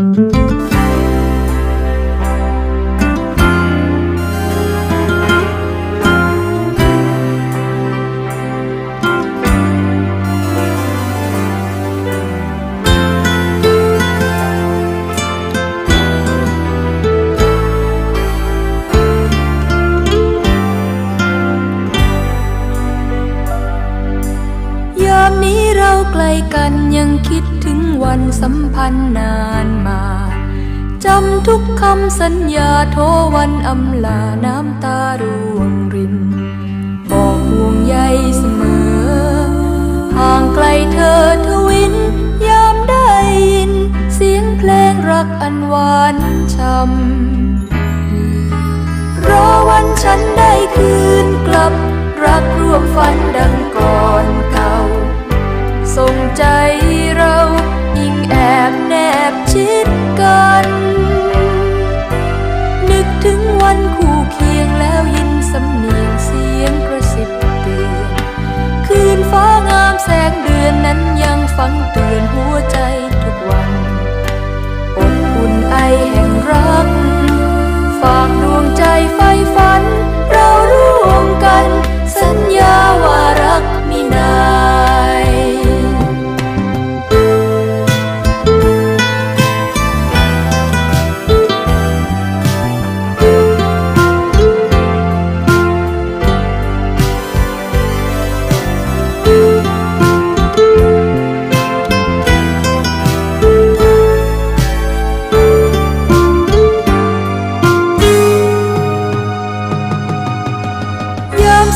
ยามนี้เราไกลกันยังคิดถึง วันสัมพันธ์นานมาจำทุกคำสัญญาโทรวันอำลาน้ำตาร่วงริน บอกห่วงใยเสมอ ห่างไกลเธอทวิน ยามได้ยิน เสียงเพลงรักอันหวานช่ำรอวันฉันได้คืนกลับ รักร่วมฝันดัง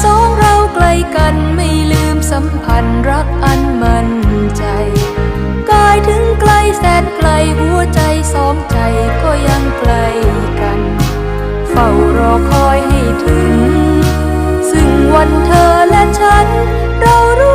สองเราใกล้กันไม่ลืมสัมพันธ์รักอันมั่นใจกายถึงไกลแสนไกลหัวใจสองใจก็ยังไกลกัน เฝ้ารอคอยให้ถึง ซึ่งวันเธอและฉัน เรารู้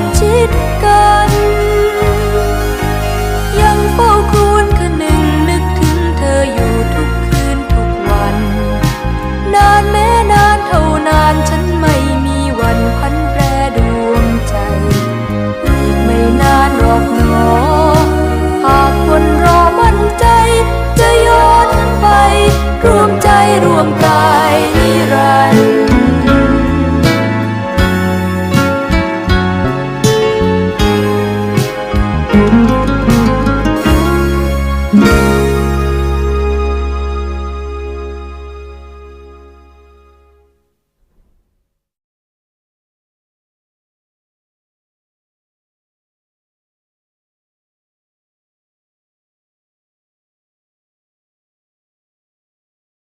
บชิดกัน ยังเฝ้าครวญคืนหนึ่งนึกถึงเธออยู่ทุกคืนทุกวัน นานแม้นานเท่านานฉันไม่มีวันพันแปรดวงใจ อีกไม่นานหรอกหนอ หากคนรอมั่นใจ จะย้อนไป รวมใจรวมกาย